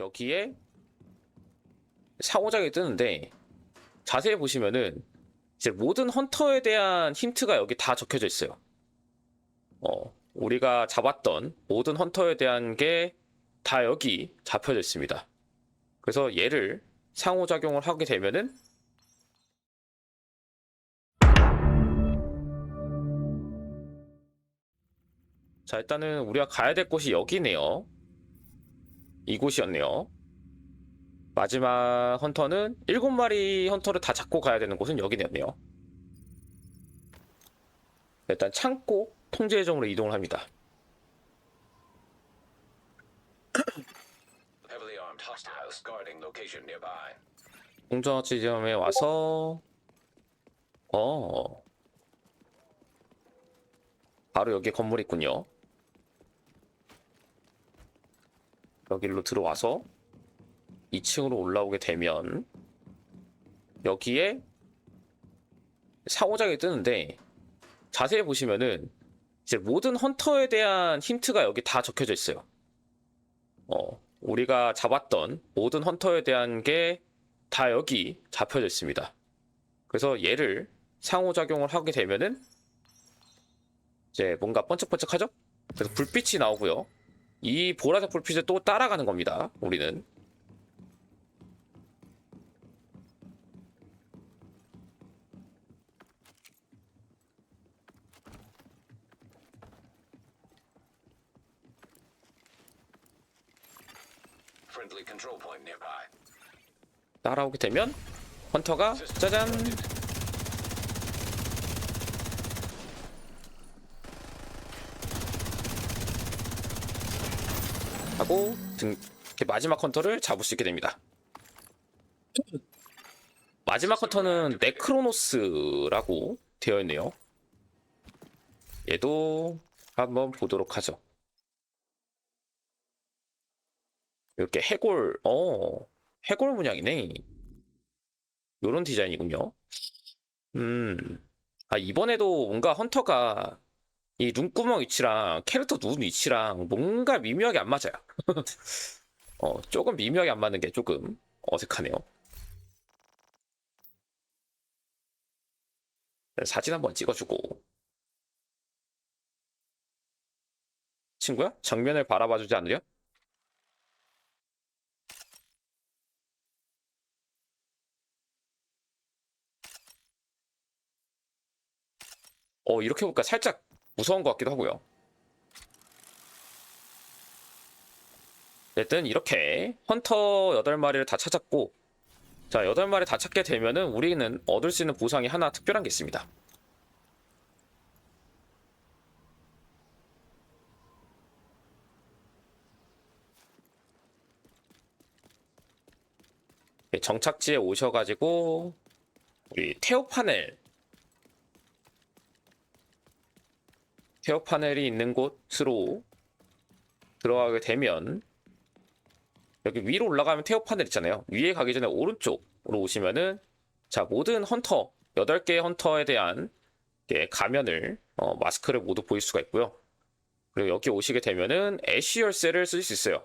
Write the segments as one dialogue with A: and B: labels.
A: 여기에 상호작이 뜨는데 자세히 보시면은 이제 모든 헌터에 대한 힌트가 여기 다 적혀져 있어요. 어, 우리가 잡았던 모든 헌터에 대한 게 다 여기 잡혀져 있습니다. 그래서 얘를 상호작용을 하게 되면은 자, 일단은 우리가 가야 될 곳이 여기네요. 이곳이었네요. 마지막 헌터는 7마리 헌터를 다 잡고 가야 되는 곳은 여기네요. 일단 창고 통제 예정으로 이동을 합니다.
B: Heavily armed hostiles guarding location nearby.
A: 공정 지점에 와서 어 바로 여기 건물 있군요. 여기로 들어와서 2층으로 올라오게 되면 여기에 상호작이 뜨는데 자세히 보시면은 이제 모든 헌터에 대한 힌트가 여기 다 적혀져 있어요. 어, 우리가 잡았던 모든 헌터에 대한 게 다 여기 잡혀져 있습니다. 그래서 얘를 상호작용을 하게 되면은 이제 뭔가 번쩍번쩍하죠? 그래서 불빛이 나오고요. 이 보라색 불빛을 또 따라가는 겁니다. 우리는. 따라오게 되면 헌터가 짜잔 하고 등 마지막 헌터를 잡을 수 있게 됩니다. 마지막 헌터는 네크로노스라고 되어 있네요. 얘도 한번 보도록 하죠. 이렇게 해골, 어, 해골 문양이네. 요런 디자인이군요. 음, 아, 이번에도 뭔가 헌터가 이 눈구멍 위치랑 캐릭터 눈 위치랑 뭔가 미묘하게 안 맞아요. 어, 조금 미묘하게 안 맞는 게 조금 어색하네요. 네, 사진 한번 찍어주고. 친구야? 정면을 바라봐주지 않으려? 어, 이렇게 보니까 살짝 무서운 것 같기도 하고요. 어쨌든 이렇게 헌터 8마리를 다 찾았고 자, 8마리 다 찾게 되면은 우리는 얻을 수 있는 보상이 하나 특별한 게 있습니다. 네, 정착지에 오셔가지고 우리 태오 파넬 태오 파넬이 있는 곳으로 들어가게 되면 여기 위로 올라가면 태오 파넬 있잖아요. 위에 가기 전에 오른쪽으로 오시면은 자 모든 헌터 8개의 헌터에 대한 예, 가면을 어, 마스크를 모두 보일 수가 있고요. 그리고 여기 오시게 되면은 애쉬 열쇠를 쓸 수 있어요.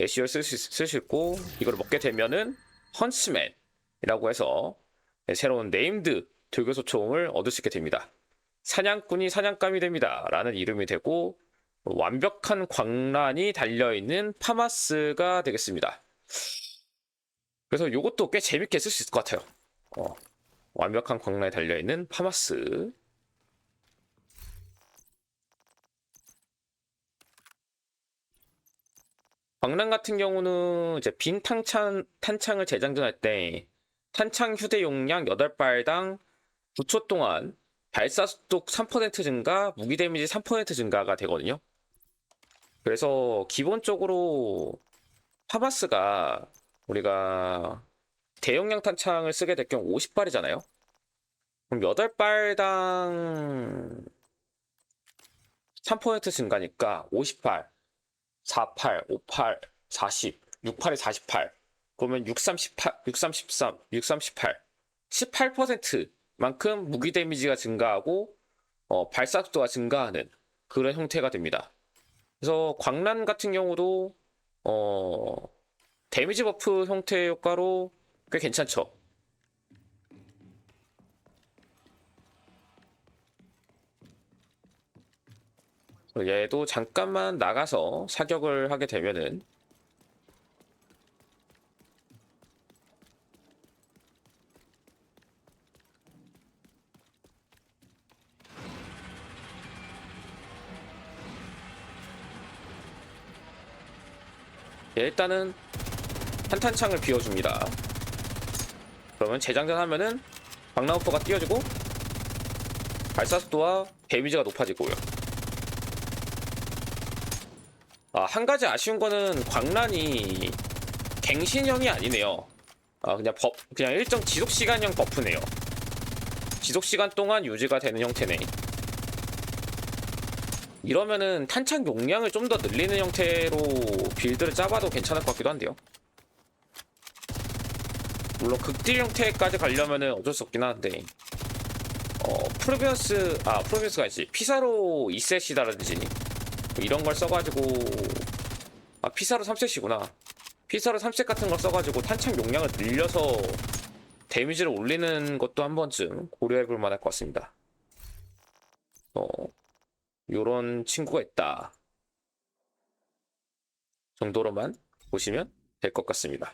A: 애쉬열 쓸수 있고 이걸 먹게 되면은 헌츠맨이라고 해서 네, 새로운 네임드 들교소 총을 얻을 수 있게 됩니다. 사냥꾼이 사냥감이 됩니다. 라는 이름이 되고 완벽한 광란이 달려있는 파마스가 되겠습니다. 그래서 이것도 꽤 재밌게 쓸 수 있을 것 같아요. 어, 완벽한 광란이 달려있는 파마스. 광란 같은 경우는 이제 빈 탄창, 탄창을 재장전할 때 탄창 휴대 용량 8발당 9초 동안 발사 속도 3% 증가, 무기 데미지 3% 증가가 되거든요. 그래서 기본적으로 파마스가 우리가 대용량 탄창을 쓰게 될 경우 50발이잖아요. 그럼 8발당 3% 증가니까 58, 48, 58, 40, 68에 48. 그러면 638, 633, 638, 18% 만큼 무기 데미지가 증가하고 어, 발사 속도가 증가하는 그런 형태가 됩니다. 그래서 광란 같은 경우도 어, 데미지 버프 형태의 효과로 꽤 괜찮죠. 얘도 잠깐만 나가서 사격을 하게 되면은 예, 일단은 한탄창을 비워줍니다. 그러면 재장전 하면은 박나우퍼가 띄워지고 발사 속도와 데미지가 높아지고요. 아, 한 가지 아쉬운 거는 광란이 갱신형이 아니네요. 아, 그냥 버, 그냥 일정 지속 시간형 버프네요. 지속 시간 동안 유지가 되는 형태네. 이러면은 탄창 용량을 좀 더 늘리는 형태로 빌드를 짜봐도 괜찮을 것 같기도 한데요. 물론 극딜 형태까지 가려면은 어쩔 수 없긴 한데 어 프로비어스 아 프로비어스가 있지 피사로 2셋이다라든지 이런 걸 써가지고 아 피사로 3셋이구나 피사로 3셋 같은 걸 써가지고 탄창 용량을 늘려서 데미지를 올리는 것도 한 번쯤 고려해볼 만할 것 같습니다. 어 요런 친구가 있다 정도로만 보시면 될 것 같습니다.